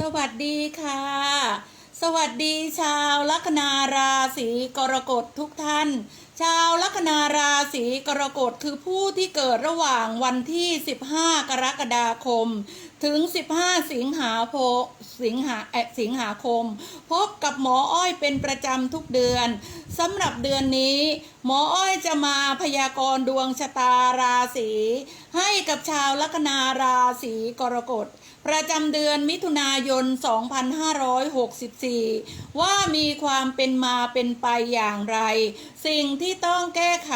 สวัสดีค่ะ สวัสดีชาวลัคนาราศีกรกฎทุกท่าน ชาวลัคนาราศีกรกฎคือผู้ที่เกิดระหว่างวันที่ 15 กรกฎาคม ถึง 15 สิงหาโพสิงหาเอ่อสิงหาคม พบกับหมออ้อยเป็นประจำทุกเดือนสำหรับเดือนนี้ หมออ้อยจะมาพยากรณ์ดวงชะตาราศีให้กับชาวลัคนาราศีกรกฎ ประจำเดือนมิถุนายน 2564 ว่ามีความเป็นมาเป็นไปอย่างไร สิ่งที่ต้องแก้ไข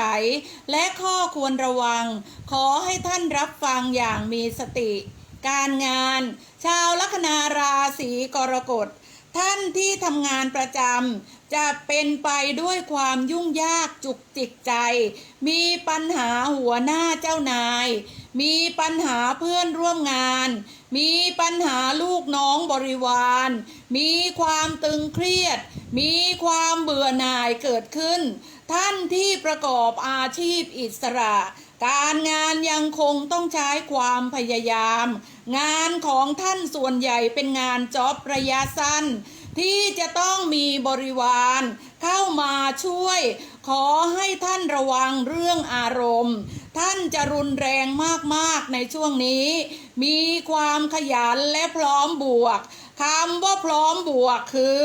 และข้อควรระวัง ขอให้ท่านรับฟังอย่างมีสติ การงาน ชาวลัคนาราศีกรกฎ ท่านที่ทำงานประจำจะเป็นไปด้วยความยุ่งยากจุกจิกใจ มีปัญหาหัวหน้าเจ้านาย มีปัญหาเพื่อนร่วมงาน มีปัญหาลูกน้องบริวาร มีความตึงเครียด มีความเบื่อหน่ายเกิดขึ้น ท่านที่ประกอบอาชีพอิสระ การงานยังคงต้องใช้ความพยายาม งานของท่านส่วนใหญ่เป็นงานจ็อบระยะสั้น ที่จะต้องมีบริวาร เข้ามาช่วย ขอให้ท่านระวังเรื่องอารมณ์ ท่านจะรุนแรงมากๆในช่วงนี้ มีความขยันและพร้อมบวกคำว่าพร้อมบวกคือ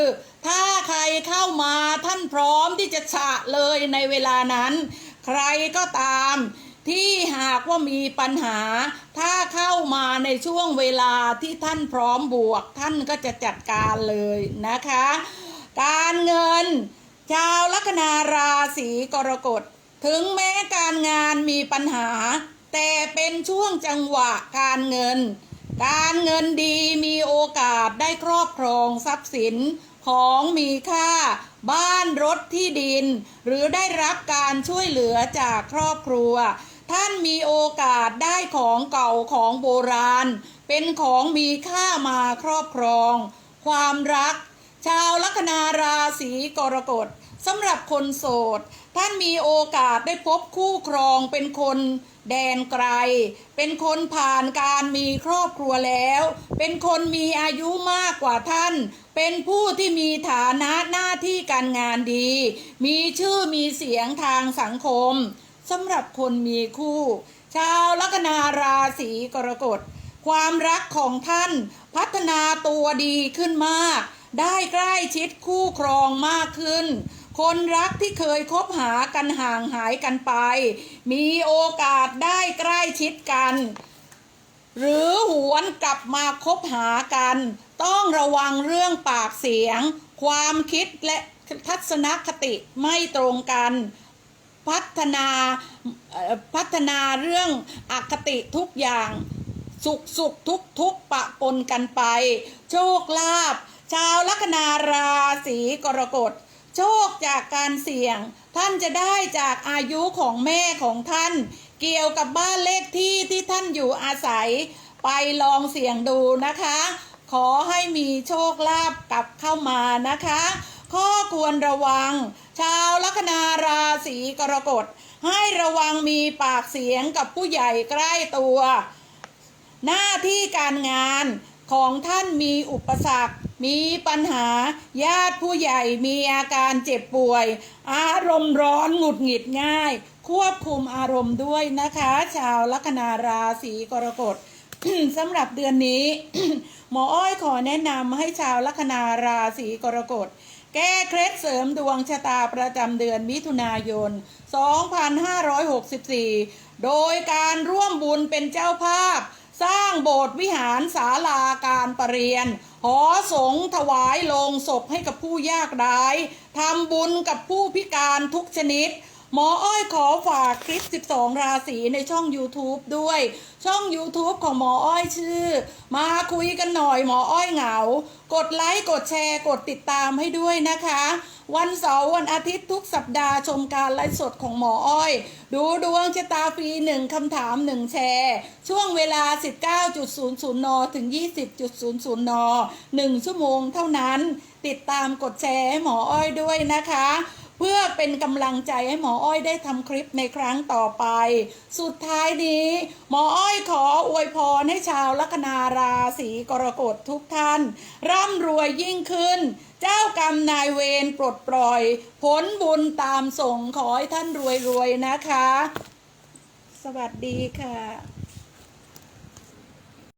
ถ้าใครเข้ามาท่านพร้อมที่จะฉะเลยในเวลานั้น ใครก็ตาม ที่หากว่ามีปัญหา ถ้าเข้ามาในช่วงเวลาที่ท่านพร้อมบวก ท่านก็จะจัดการเลยนะคะ การเงิน ชาวลัคนาราศีกรกฎ ถึงแม้การงานมีปัญหา แต่เป็นช่วงจังหวะการเงิน การเงินดีมีโอกาสได้ครอบครองทรัพย์สินของมีค่า บ้านรถที่ดิน หรือได้รับการช่วยเหลือจากครอบครัว ท่านมีโอกาสได้ของเก่าของโบราณ เป็นของมีค่ามาครอบครอง ความรัก ชาวลัคนาราศีกรกฎสำหรับคนโสด ท่านมีโอกาสได้พบคู่ครองเป็นคนแดนไกล เป็นคนผ่านการมีครอบครัวแล้ว เป็นคนมีอายุมากกว่าท่าน เป็นผู้ที่มีฐานะหน้าที่การงานดี มีชื่อมีเสียงทางสังคม สำหรับคนมีคู่ ชาวลัคนาราศีกรกฎ ความรักของท่านพัฒนาตัวดีขึ้นมาก ได้ใกล้ชิดคู่ครองมากขึ้น คนรักที่เคยคบหากันห่างหายกันไป มีโอกาสได้ใกล้ชิดกัน หรือหวนกลับมาคบหากัน ต้องระวังเรื่องปากเสียง ความคิดและทัศนคติไม่ตรงกัน พัฒนาพัฒนาเรื่องอคติทุกอย่าง สุขสุขทุกทุกปะปนกันไป โชคลาภชาวลัคนาราศีกรกฎโชคจากการเสี่ยง ท่านจะได้จากอายุของแม่ของท่าน เกี่ยวกับบ้านเลขที่ที่ท่านอยู่อาศัย ไปลองเสี่ยงดูนะคะ ขอให้มีโชคลาภกลับเข้ามานะคะ ข้อควรระวัง ชาว นาราศีกรกฎให้ระวังมีปากเสียงกับผู้ใหญ่ใกล้ตัว หน้าที่การงานของท่านมีอุปสรรค มีปัญหา ญาติผู้ใหญ่มีอาการเจ็บป่วย อารมณ์ร้อนหงุดหงิดง่าย ควบคุมอารมณ์ด้วยนะคะ ชาวลัคนาราศีกรกฎสำหรับเดือนนี้ หมออ้อยขอแนะนำให้ชาวลัคนาราศีกรกฎ แก้เคล็ดเสริมดวงชะตาประจำเดือนมิถุนายน 2564 โดยการร่วมบุญเป็นเจ้าภาพ สร้างโบสถ์วิหารศาลาการประเรียน หอสงฆ์ถวายโลงศพให้กับผู้ยากไร้ทำบุญกับผู้พิการทุกชนิด หมออ้อยขอฝากคลิป 12 ราศีในช่อง YouTube ด้วย ช่อง YouTube ของหมออ้อยชื่อ มาคุยกันหน่อยหมออ้อยเหงา กดไลค์กดแชร์กดติดตามให้ด้วยนะคะ วันเสาร์วันอาทิตย์ทุกสัปดาห์ชมการไลฟ์สดของหมออ้อย ดูดวงชะตาฟรีหนึ่งคำถามหนึ่งแชร์ ช่วงเวลา 19.00 น ถึง 20.00 น 1 ชั่วโมงเท่านั้น ติดตามกดแชร์ให้หมออ้อยด้วยนะคะ พื่อเป็นกำลังใจให้หมออ้อยได้ทำคลิปในครั้งต่อไป สุดท้ายนี้ หมออ้อยขออวยพรให้ชาวลัคนาราศีกรกฎทุกท่าน ร่ำรวยยิ่งขึ้น เจ้ากรรมนายเวรปลดปล่อย ผลบุญตามส่งขอให้ท่านรวยๆนะคะ สวัสดีค่ะ